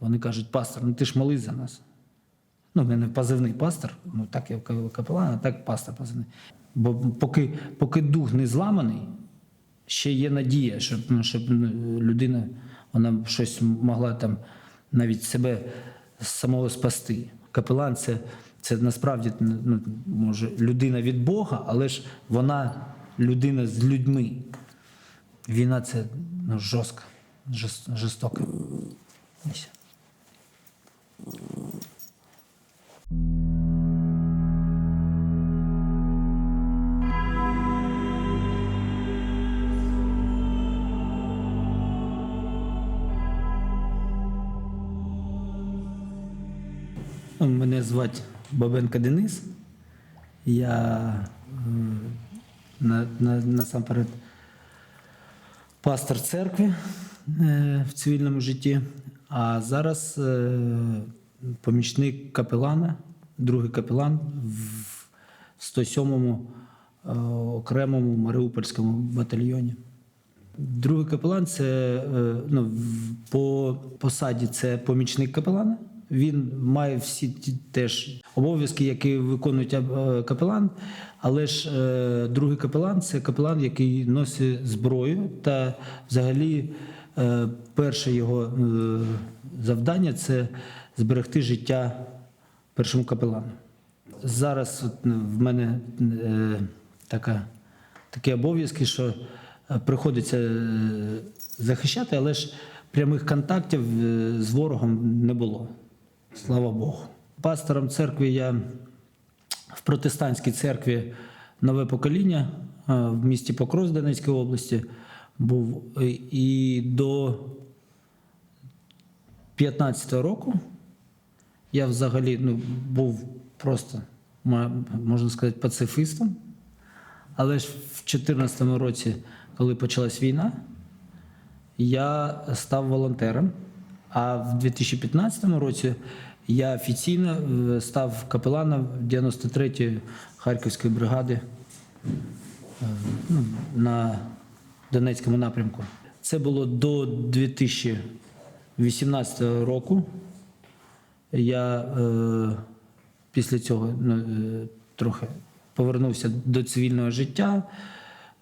Вони кажуть, пастор, ну ти ж молись за нас. Ну, в мене позивний пастор, ну так я капелан, а так пастор позивний. Бо поки, поки дух не зламаний, ще є надія, щоб, ну, щоб ну, людина вона щось могла там навіть себе самого спасти. Капелан це, це насправді ну, може людина від Бога, але ж вона людина з людьми. Війна це ну, жорстко, жорст- жорстока. Мене звати Бабенко Денис. Я е, на, на, насамперед пастор церкви е, в цивільному житті, а зараз е, помічник капелана, другий капелан в 107-му е, окремому Маріупольському батальйоні. Другий капелан це е, ну, по посаді це помічник капелана. Він має всі ті теж обов'язки, які виконують капелан. Але ж е, другий капелан це капелан, який носить зброю. Та взагалі перше його е, завдання це зберегти життя першому капелану. Зараз ну, в мене е, така, такі обов'язки, що е, приходиться е, захищати, але ж прямих контактів е, з ворогом не було. Слава Богу. Пастором церкви я в протестантській церкві нове покоління е, в місті Покров Донецької області був е, і до 15-го року я взагалі ну, був просто, можна сказати, пацифистом. Але ж в 2014 році, коли почалась війна, я став волонтером. А в 2015 році я офіційно е, став капеланом 93-ї Харківської бригади е, ну, на Донецькому напрямку. Це було до 2018 року. Я е, після цього ну, е, трохи повернувся до цивільного життя,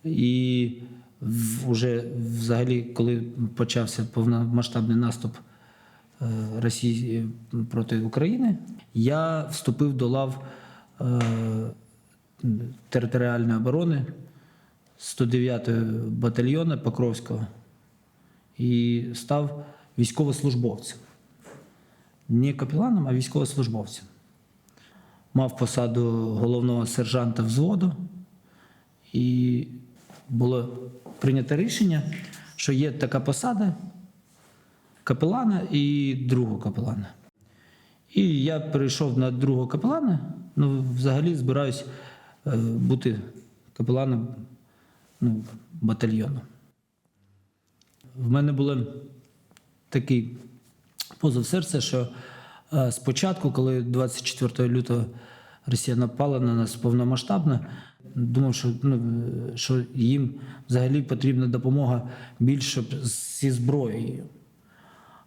і в, уже взагалі, коли почався повномасштабний наступ е, Росії проти України, я вступив до лав е, територіальної оборони 109-го батальйону Покровського і став військовослужбовцем не капеланом, а військовослужбовцем. Мав посаду головного сержанта взводу, і було прийнято рішення, що є така посада капелана і другого капелана. І я перейшов на другого капелана. Ну, взагалі збираюсь е, бути капеланом ну, батальйону. В мене було такий позов серця, що е, спочатку, коли 24 лютого Росія напала на нас повномасштабно, думав, що, ну, що їм взагалі потрібна допомога більше зі зброєю.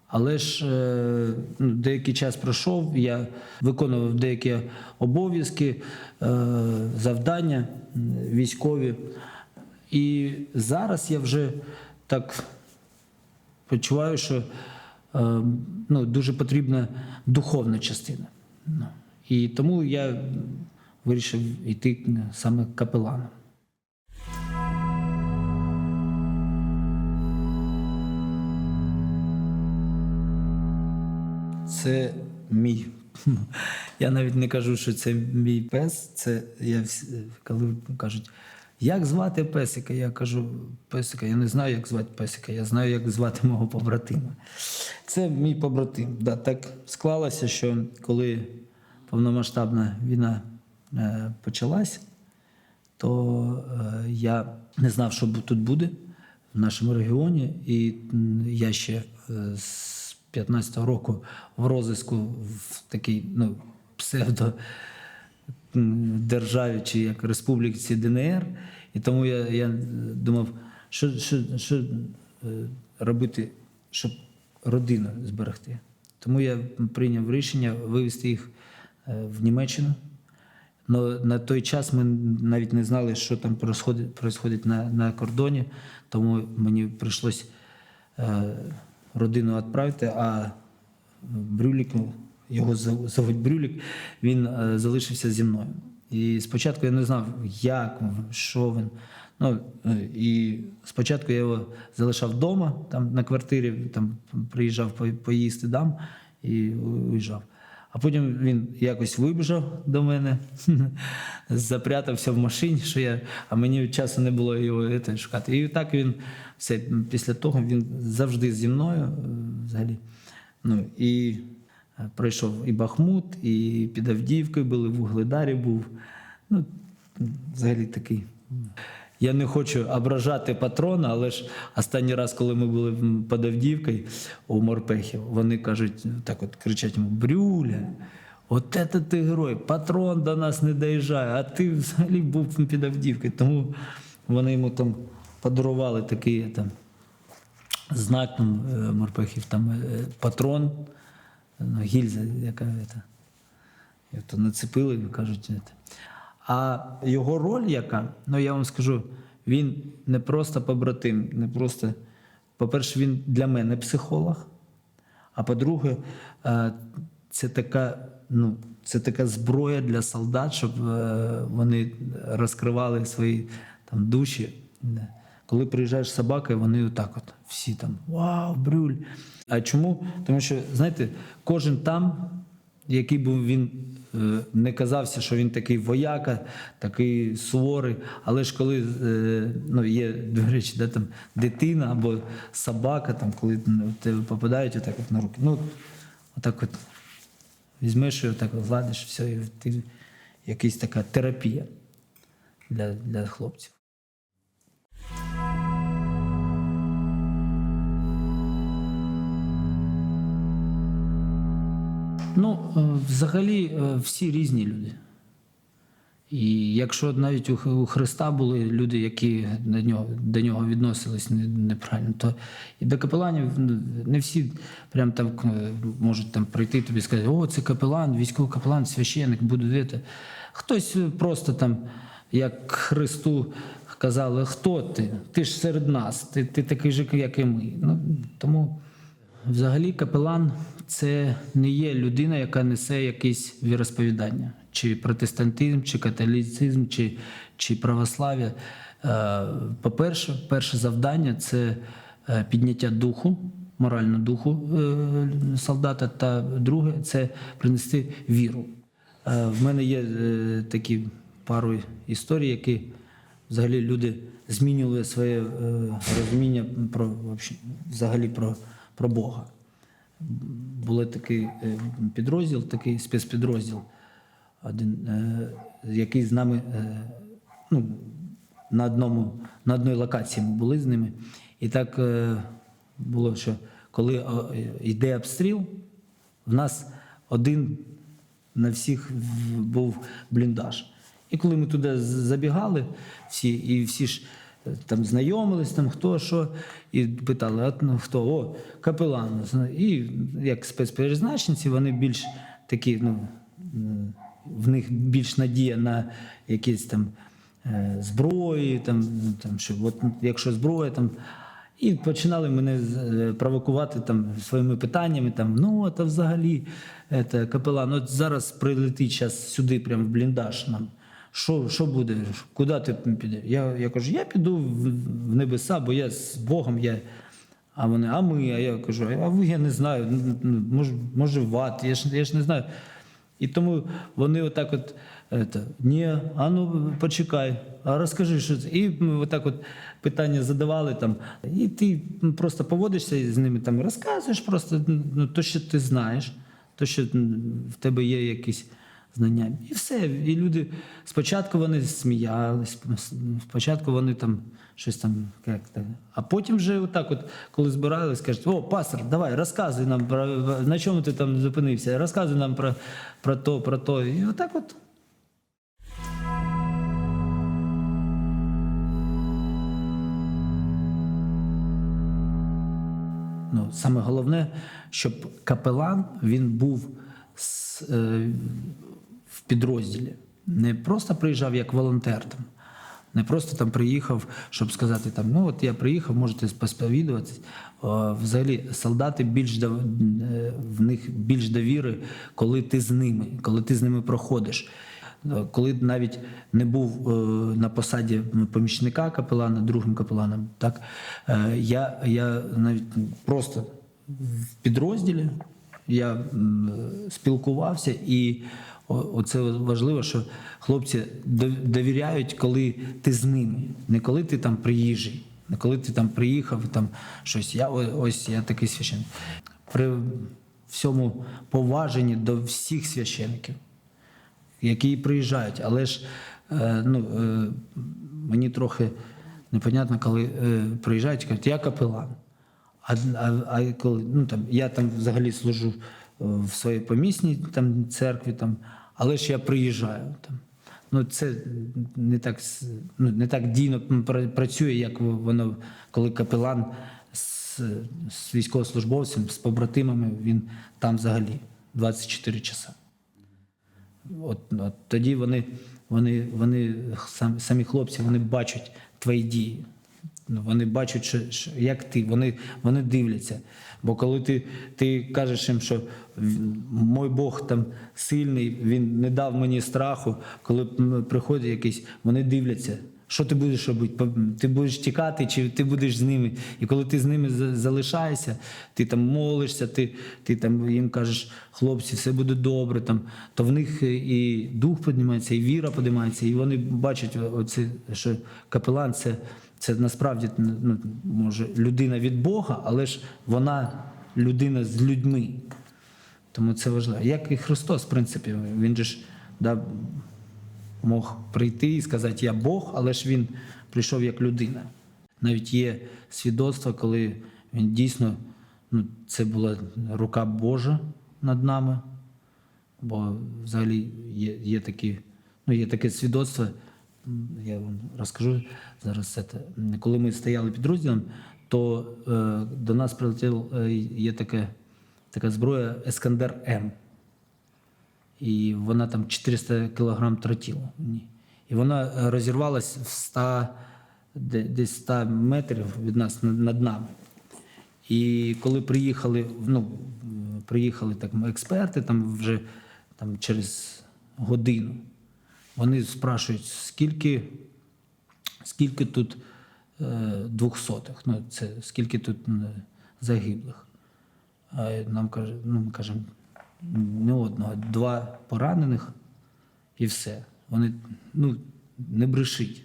Але ж е, ну, деякий час пройшов, я виконував деякі обов'язки, е, завдання військові. І зараз я вже так почуваю, що е, ну, дуже потрібна духовна частина. Ну, і тому я вирішив йти саме капеланом. Це мій. Я навіть не кажу, що це мій пес. Це я коли кажуть, як звати песика? Я кажу, песика, я не знаю, як звати песика, я знаю, як звати мого побратима. Це мій побратим. Да, так склалося, що коли повномасштабна війна е, почалась, то е, я не знав, що тут буде в нашому регіоні, і я ще е, з 15-го року в розвитку в такій ну, псевдо державі чи як республіці ДНР. І тому я, я думав, що, що, що е, робити, щоб родину зберегти. Тому я прийняв рішення вивезти їх е, в Німеччину. Но на той час ми навіть не знали, що там происходить на, на кордоні, тому мені прийшлось е, родину відправити, а Брюлік, його зов- зовуть Брюлік, він е, залишився зі мною. І спочатку я не знав, як, що він. Ну, е, і спочатку я його залишав вдома, там на квартирі, там приїжджав по- поїсти дам і уїжджав. А потім він якось вибіжав до мене, запрятався в машині, що я, а мені часу не було його е, шукати. І так він все після того він завжди зі мною е, взагалі. Ну, і пройшов і Бахмут, і під Авдіївкою були, в Угледарі був. Ну, взагалі такий. Я не хочу ображати патрона, але ж останній раз, коли ми були під Авдіївкою у Морпехів, вони кажуть, так от кричать йому: Брюля, от це ти герой, патрон до нас не доїжджає, а ти взагалі був під Авдіївкою. Тому вони йому там подарували такий там, знак там, е, Морпехів, там е, патрон, ну, гільза, яка це. І то нацепили кажуть. А його роль яка, ну я вам скажу, він не просто побратим, не просто. По-перше, він для мене психолог. А по-друге, е, це така, ну, це така зброя для солдат, щоб е, вони розкривали свої там, душі. Коли приїжджаєш з собакою, вони отак от всі там Вау, брюль. А чому? Тому що, знаєте, кожен там, який був він е, не казався, що він такий вояка, такий суворий. Але ж коли е, ну, є, до речі, де там дитина або собака, там, коли тебе попадають отак от на руки. Ну, отак от візьмеш і отак от гладиш, все, і ти якась така терапія для, для хлопців. Ну, е, взагалі, е, всі різні люди. І якщо навіть у Христа були люди, які до нього, до нього відносились неправильно, то і до капеланів не всі прям там е, можуть там прийти тобі і сказати, о, це капелан, військовий капелан, священник, буде це. Хтось просто там, як Христу казали, хто ти? Ти ж серед нас, ти, ти такий же, як і ми. Ну, тому Взагалі, капелан це не є людина, яка несе якесь віросповідання, чи протестантизм, чи католицизм, чи, чи православ'я. Е, По-перше, перше завдання це е, підняття духу, морального духу е, солдата, та друге це принести віру. В мене є такі пару історій, які взагалі люди змінювали своє розуміння про взагалі про, про Бога. Був такий е, підрозділ, такий спецпідрозділ, один, е, який з нами е, ну, на, одному, на одній локації ми були з ними. І так було, що коли йде обстріл, в нас один на всіх був бліндаж. І коли ми туди забігали, всі, і всі ж там знайомились, там хто що, і питали, а ну, хто? О, капелан. І як спецперезначенці, вони більш такі, ну, в них більш надія на якісь там е, зброї, там, ну, там, що от, якщо зброя там. І починали мене е, провокувати там своїми питаннями. Там, ну, це взагалі це, капелан, от зараз прилетить час сюди, прямо в бліндаж нам. Що, що буде? Куди ти підеш? Я, я кажу, я піду в, небеса, бо я з Богом. Я... А вони, а ми, а я кажу, а ви я не знаю, може, може в ад, я ж, я ж не знаю. І тому вони отак от, это, ні, а ну почекай, а розкажи, що це. І отак от питання задавали там. І ти просто поводишся з ними, там розказуєш просто ну, то, що ти знаєш, то, що в тебе є якісь знання. І все. І люди спочатку вони сміялись, спочатку вони там щось там, як. А потім вже отак, от, коли збирались, кажуть, о, пастор, давай, розказуй нам про на чому ти там зупинився, розказуй нам про, про то, про то. І отак от. ну, саме головне, щоб капелан він був з, в підрозділі. Не просто приїжджав як волонтер там, не просто там приїхав, щоб сказати, там, ну от я приїхав, можете посповідуватись. О, Взагалі, солдати більш е, в них більш довіри, коли ти з ними, коли ти з ними проходиш. Е, Коли навіть не був е, на посаді помічника капелана, другим капеланом, так я, я навіть просто в підрозділі я спілкувався, і оце важливо, що хлопці довіряють, коли ти з ними, не коли ти там приїжджий, не коли ти там приїхав, там щось. Я ось я такий священник. При всьому поваженні до всіх священиків, які приїжджають, але ж е, ну, е, мені трохи непонятно, коли е, приїжджають кажуть, я капелан. А, а, коли ну там я там взагалі служу в своїй помісній там церкві, там, але ж я приїжджаю там. Ну це не так ну, не так дійно працює, як воно, коли капелан з, з військовослужбовцем, з побратимами, він там взагалі 24 часа. От, от тоді вони, вони, вони сам, самі хлопці, вони бачать твої дії. Ну, Вони бачать, що, що, як ти, вони, вони дивляться. Бо коли ти, ти кажеш їм, що мой Бог там сильний, він не дав мені страху, коли м, приходить якийсь, вони дивляться. Що ти будеш робити? Ти будеш тікати, чи ти будеш з ними? І коли ти з ними залишаєшся, ти там молишся, ти, ти там їм кажеш, хлопці, все буде добре. Там, то в них і дух піднімається, і віра піднімається, і вони бачать, оце, що капелан це, це насправді ну, може людина від Бога, але ж вона людина з людьми. Тому це важливо. Як і Христос, в принципі, він же ж да, мог прийти і сказати Я Бог, але ж він прийшов як людина. Навіть є свідоцтво, коли він дійсно ну, це була рука Божа над нами. Бо взагалі є, є такі, ну, є таке свідоцтво. Я вам розкажу зараз це. Коли ми стояли під розділом, то е, до нас прилетіло е, є таке, така зброя Ескандер М. І вона там 400 кілограм тротіла. І вона розірвалась в 100, десь 100 метрів від нас над нами. І коли приїхали, ну, приїхали так, експерти там вже там, через годину, вони спрашують, скільки, скільки тут е, двохсотих, ну, це скільки тут загиблих. А нам каже, ну, ми кажемо, не одного, два поранених і все. Вони ну, не брешіть.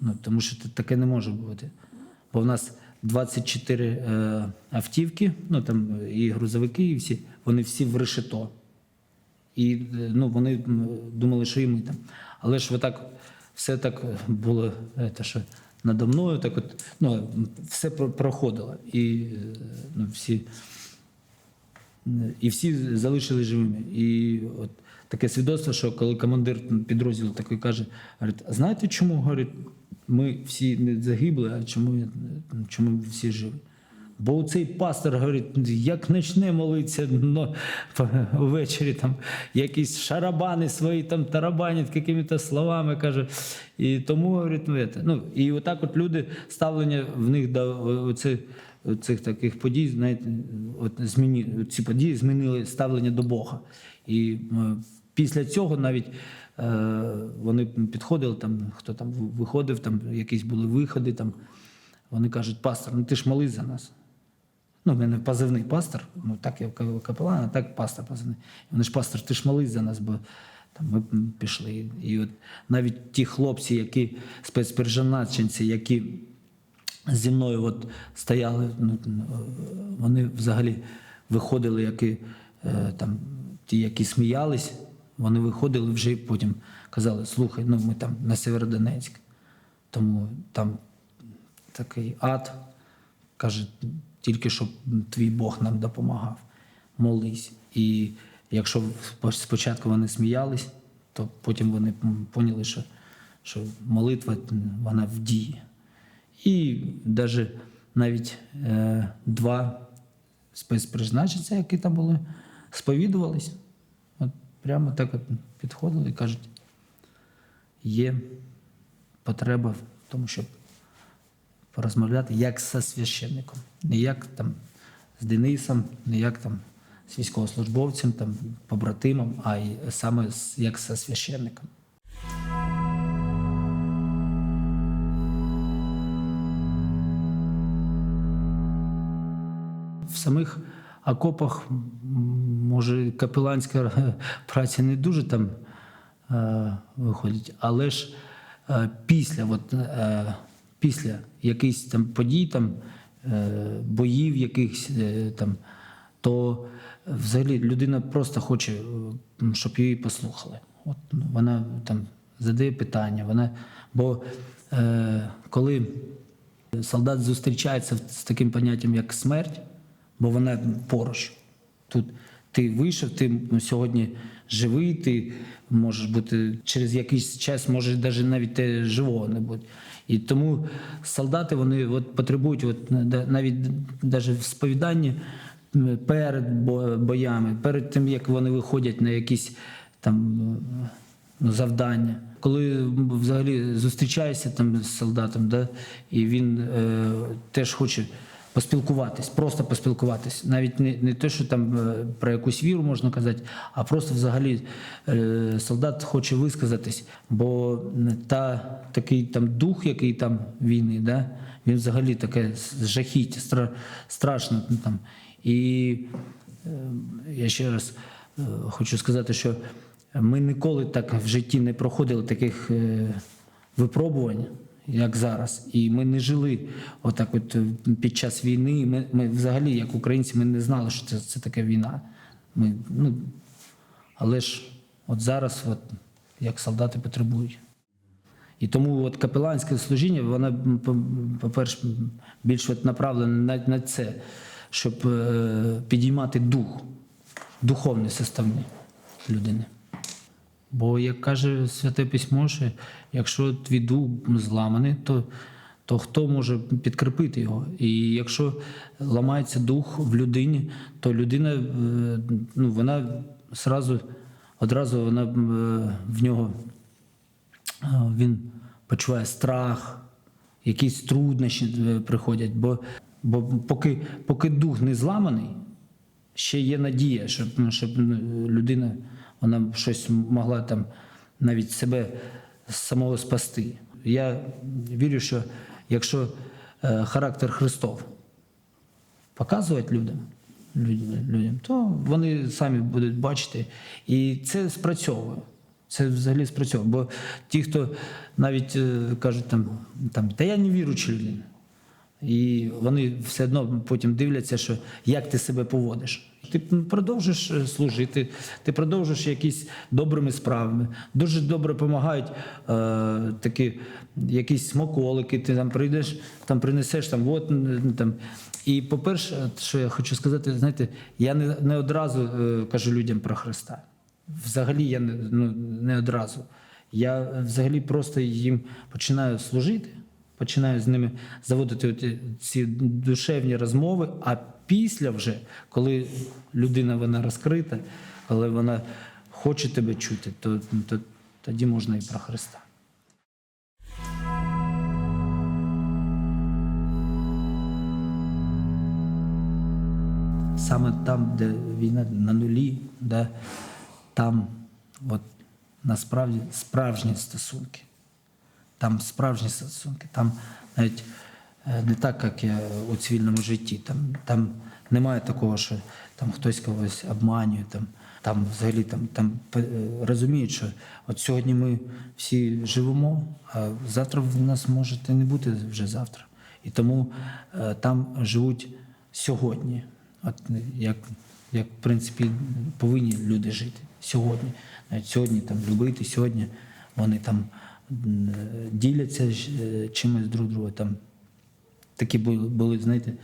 Ну, тому що таке не може бути. Бо в нас 24 е, автівки, ну там і грузовики, і всі, вони всі в решето. І ну, вони думали, що і ми там. Але ж отак, все так було, е, те, що надо мною, так от, ну, все про- проходило. І е, ну, всі, і всі залишились живими. І от таке свідоцтво, що коли командир підрозділу такий каже, говорить, а знаєте чому? Говорить, ми всі не загибли, а чому, чому всі живі? Бо цей пастор говорить, як почне молитися ну, ввечері, там якісь шарабани свої там тарабанять якими-то словами, каже. І тому говорить, ну, ну і отак от люди ставлення в них до оцих, цих таких подій, знаєте, от зміні, ці події змінили ставлення до Бога. І е, після цього навіть е, вони підходили, там, хто там виходив, там якісь були виходи. Там, вони кажуть, пастор, ну ти ж молись за нас. Ну, в мене позивний пастор, ну так я капелан, а так пастор позивний. Вони ж пастор, ти ж молись за нас, бо там ми пішли. І от навіть ті хлопці, які спецперженаченці, які зі мною от стояли, ну, вони взагалі виходили, які, е, там, ті, які сміялись, вони виходили вже і потім казали, слухай, ну ми там на Северодонецьк, тому там такий ад. Каже, тільки щоб твій Бог нам допомагав. Молись. І якщо спочатку вони сміялись, то потім вони поняли, що, що молитва вона в дії. І навіть навіть е, два спецпризначенця, які там були, сповідувались. От прямо так от підходили і кажуть, є потреба в тому, щоб порозмовляти як зі священником, не як там з Денисом, не як там з військовослужбовцем, там, побратимом, а й саме як зі священником. В самих окопах, може, капеланська праця не дуже там е, виходить, але ж е, після, от, е, після якихось там подій, там, е, боїв якихось е, там, то взагалі людина просто хоче, е, щоб її послухали. От ну, вона там задає питання, вона, бо е, коли солдат зустрічається з таким поняттям, як смерть, бо вона поруч. Тут ти вийшов, ти ну, сьогодні живий, ти можеш бути через якийсь час, може навіть навіть живого не бути. І тому солдати вони от потребують, от, навіть навіть в сповіданні перед боями, перед тим, як вони виходять на якісь там ну, завдання. Коли взагалі зустрічаєшся там з солдатом, да, і він е, теж хоче поспілкуватись, просто поспілкуватись. Навіть не, не те, що там е, про якусь віру можна казати, а просто взагалі е, солдат хоче висказатись, бо та, такий там дух, який там війни, да, він взагалі таке жахіття, стра, страшно ну, там. І е, я ще раз хочу сказати, що ми ніколи так в житті не проходили таких випробувань, як зараз. І ми не жили отак, от е, під час війни. Ми, ми взагалі, як українці, ми не знали, що це, це таке війна. Ми, ну, але ж от зараз, от, як солдати потребують. І тому от капеланське служіння, воно, по- по-перше, більш от направлене на, на це, щоб е, підіймати дух, духовний составний людини. Бо, як каже Святе Письмо, що якщо твій дух зламаний, то, то хто може підкріпити його? І якщо ламається дух в людині, то людина е, ну, вона сразу, одразу вона е, в нього е, він почуває страх, якісь труднощі приходять. Бо, бо поки, поки дух не зламаний, ще є надія, щоб, ну, щоб ну, людина вона щось могла там навіть себе самого спасти. Я вірю, що якщо е, характер Христов показувати людям, людям, то вони самі будуть бачити. І це спрацьовує. Це взагалі спрацьовує. Бо ті, хто навіть е, кажуть, там, там, та я не віруюча людина. І вони все одно потім дивляться, що як ти себе поводиш. Ти продовжиш е, служити, ти продовжиш якісь добрими справами. Дуже добре допомагають е, такі якісь смаколики. Ти там прийдеш, там принесеш там, от там. І по-перше, що я хочу сказати, знаєте, я не, не одразу е, кажу людям про Христа. Взагалі я не, ну, не одразу. Я взагалі просто їм починаю служити починаю з ними заводити ці душевні розмови. А після, вже, коли людина вона розкрита, коли вона хоче тебе чути, то, то тоді можна і про Христа. Саме там, де війна на нулі, де там от, насправді справжні стосунки. Там справжні стосунки, там навіть е, не так, як я у цивільному житті. Там, там немає такого, що там хтось когось обманює. Там, там взагалі там, там е, розуміють, що от сьогодні ми всі живемо, а завтра в нас може не бути вже завтра. І тому е, там живуть сьогодні. От як, як в принципі повинні люди жити сьогодні. Навіть сьогодні там любити, сьогодні вони там діляться е, чимось друг друга. Там такі були, знаєте,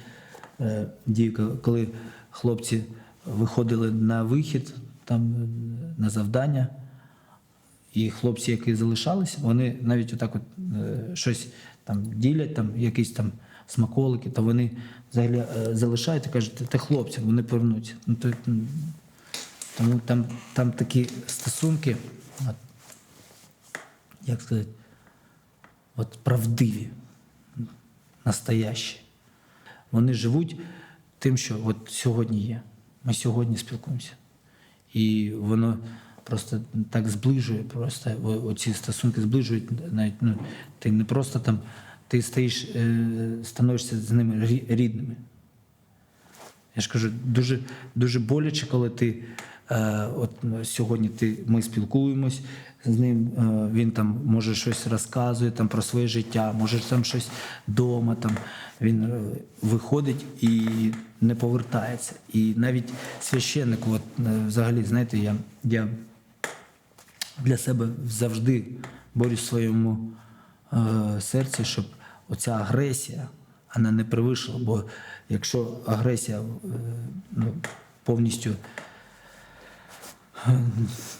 е, дії, коли- хлопці виходили на вихід, там е, на завдання. І хлопці, які залишались, вони навіть отак от щось там ділять, там якийсь там смаколики, то вони взагалі залишають і кажуть, та хлопці, вони повернуться. Ну, то, тому там, там такі стосунки, от, як сказати, от правдиві, настоящі. Вони живуть тим, що от сьогодні є. Ми сьогодні спілкуємося. І воно просто так зближує, просто оці стосунки зближують навіть ну, ти не просто там, ти стоїш, е, становишся з ними рідними. Я ж кажу, дуже, дуже боляче, коли ти от е, сьогодні ти, ми спілкуємось з ним, е, він там може щось розказує там, про своє життя, може там щось вдома, там, він е, виходить і не повертається. І навіть священник, от, взагалі, знаєте, я, я для себе завжди борюсь в своєму е, серці, щоб оця агресія вона не перевищила. Бо якщо агресія е, ну, повністю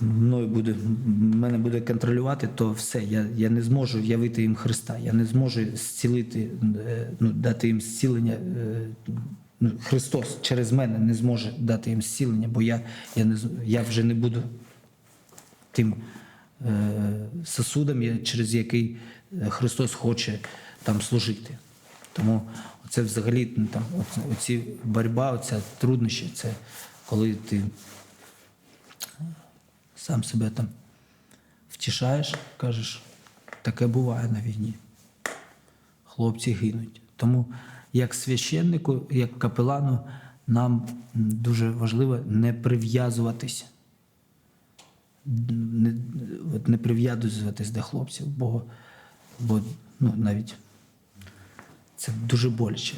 мною буде, мене буде контролювати, то все, я, я не зможу явити їм Христа, я не зможу зцілити, е, ну, дати їм зцілення. е, ну, Христос через мене не зможе дати їм зцілення, бо я, я, не, я вже не буду тим е, сосудом, через який е, Христос хоче там служити. Тому це взагалі ну, там, оц- оці боротьба, оця труднощі, це коли ти сам себе там втішаєш, кажеш, таке буває на війні. Хлопці гинуть. Тому як священнику, як капелану, нам дуже важливо не прив'язуватися не, от не прив'язуватись до хлопців, бо, бо ну, навіть це дуже боляче.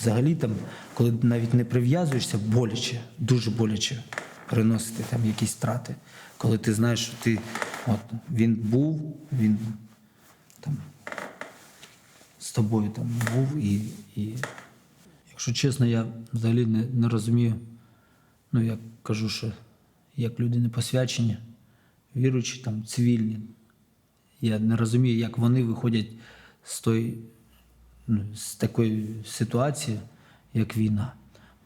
Взагалі, там, коли навіть не прив'язуєшся, боляче, дуже боляче переносити там якісь втрати. Коли ти знаєш, що ти от, він був, він там з тобою там був і. і Якщо чесно, я взагалі не, не розумію. Ну, я кажу, що як люди не посвячені, віруючі там цивільні. Я не розумію, як вони виходять з той, ну, з такої ситуації, як війна.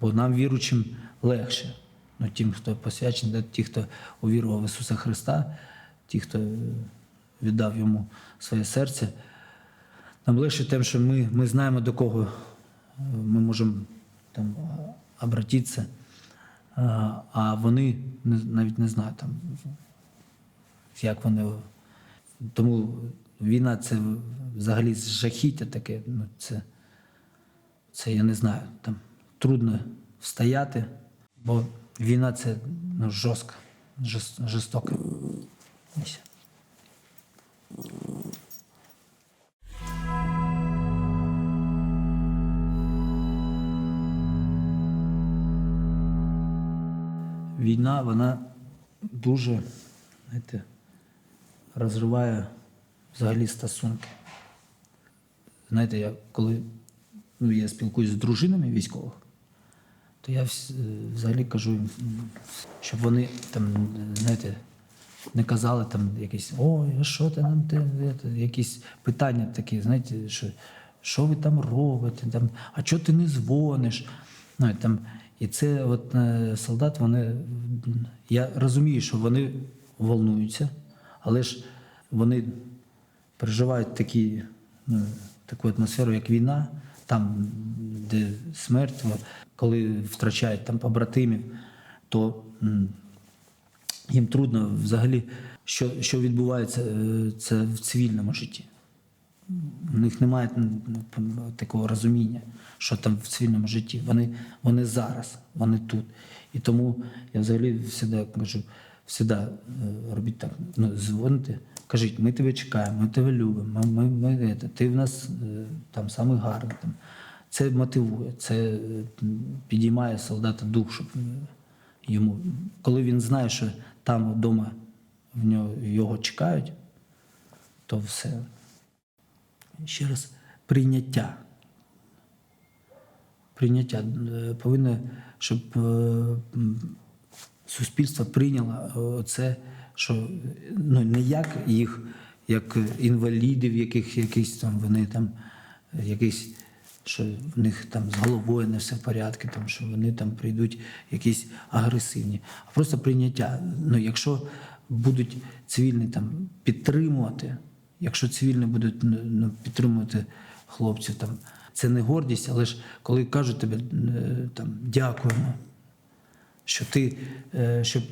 Бо нам, віруючим, легше. Ну, тим, хто посвячений, ті, хто увірував в Ісуса Христа, ті, хто е, віддав йому своє серце. Нам легше тим, що ми, ми знаємо, до кого е, ми можемо там, обратитися, а вони навіть не знають, там, як вони. Тому війна це взагалі жахіття таке. Ну, це, це я не знаю. Там трудно встояти, бо війна це ну, жорстко, жорст- жорстока. Війна, вона дуже знаєте, розриває взагалі стосунки. Знаєте, я коли ну, я спілкуюся з дружинами військових, то я е, взагалі кажу їм, щоб вони там, знаєте, не казали там якісь ой, а що ти нам ти, це», якісь питання такі, знаєте, що, що ви там робите, там, а чого ти не дзвониш? Ну, там, і це от е, солдат, вони, я розумію, що вони волнуються, але ж вони переживають такі, ну, таку атмосферу, як війна, там, де смерть, коли втрачають там побратимів, то їм трудно взагалі, що, що відбувається е, це в цивільному житті. У них немає такого розуміння, що там в цивільному житті. Вони, вони зараз, вони тут. І тому я взагалі завжди кажу, завжди е, робіть так, ну, дзвоните, кажіть, ми тебе чекаємо, ми тебе любимо, ми, ми, ми, ти в нас е, там самий гарний. Там. Це мотивує, це е, підіймає солдата дух, щоб е, йому, коли він знає, що там вдома в нього, його чекають, то все. Ще раз, прийняття. Прийняття повинно, щоб суспільство прийняло це, що ну, не як їх, як інвалідів, яких якісь там вони там якийсь що в них там з головою не все в порядку, там, що вони там прийдуть якісь агресивні, а просто прийняття. Ну, якщо будуть цивільні там підтримувати, якщо цивільні будуть ну, підтримувати хлопців, там, це не гордість, але ж коли кажуть тобі е, там дякуємо що ти, е, щоб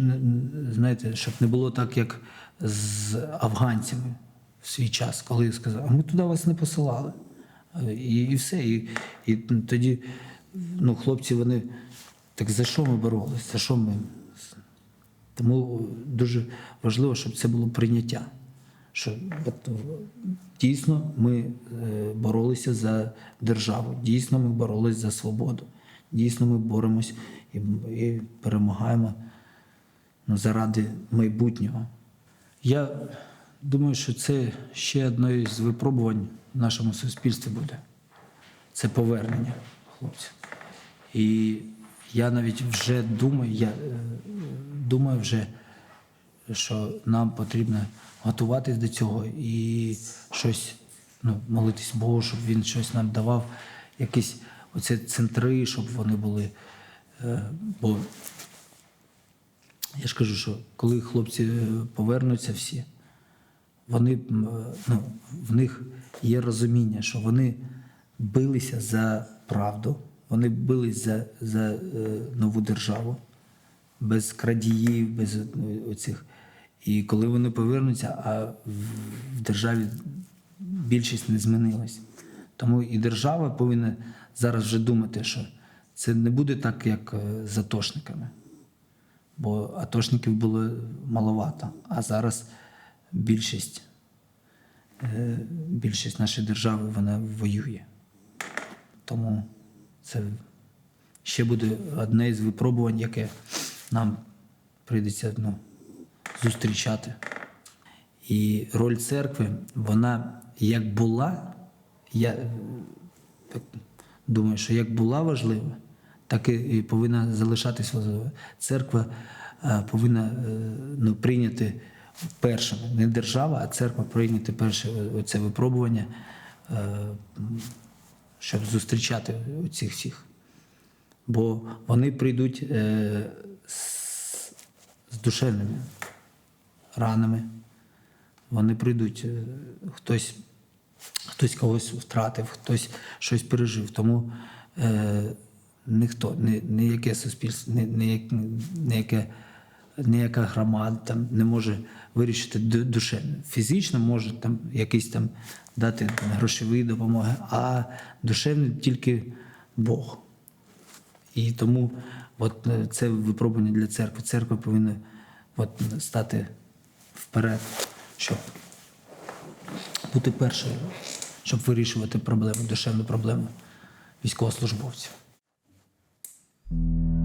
знаєте, щоб не було так, як з афганцями в свій час, коли сказали, а ми туди вас не посилали. Е, І, і все. І, і тоді ну, хлопці, вони так за що ми боролись? За що ми? Тому дуже важливо, щоб це було прийняття. Що от, дійсно ми е, боролися за державу, дійсно ми боролися за свободу, дійсно ми боремось і, і перемагаємо ну, заради майбутнього. Я думаю, що це ще одне з випробувань в нашому суспільстві буде. Це повернення хлопців. І я навіть вже думаю, я е, думаю вже, що нам потрібно готуватись до цього і щось ну, молитись Богу, щоб він щось нам давав, якісь оці центри, щоб вони були. Е, Бо я ж кажу, що коли хлопці е, повернуться всі, вони е, ну, в них є розуміння, що вони билися за правду, вони бились за, за нову державу, без крадіїв, без оцих. І коли вони повернуться, а в державі більшість не змінилась. Тому і держава повинна зараз вже думати, що це не буде так, як е, з атошниками бо атошників було маловато, а зараз більшість, е, більшість нашої держави вона воює. Тому це ще буде одне із випробувань, яке нам прийдеться ну, зустрічати. І роль церкви, вона як була, я е, думаю, що як була важлива, так і- повинна залишатись. Церква повинна е, ну, прийняти першим, не держава, а церква прийняти перше це випробування, е, щоб зустрічати цих всіх. Бо вони прийдуть е, з, душевними ранами. Вони прийдуть, хтось, хтось когось втратив, хтось щось пережив. Тому ніхто, ні, ніяке суспільство, ні, ніяк- ніяке, ніяка громада там не може вирішити ду- душевно. Фізично може там якісь там дати грошові допомоги, а душевно тільки Бог. І тому от, е, це випробування для церкви. Церква повинна от, стати вперед, щоб бути першою, щоб вирішувати проблеми, душевну проблему військовослужбовців. you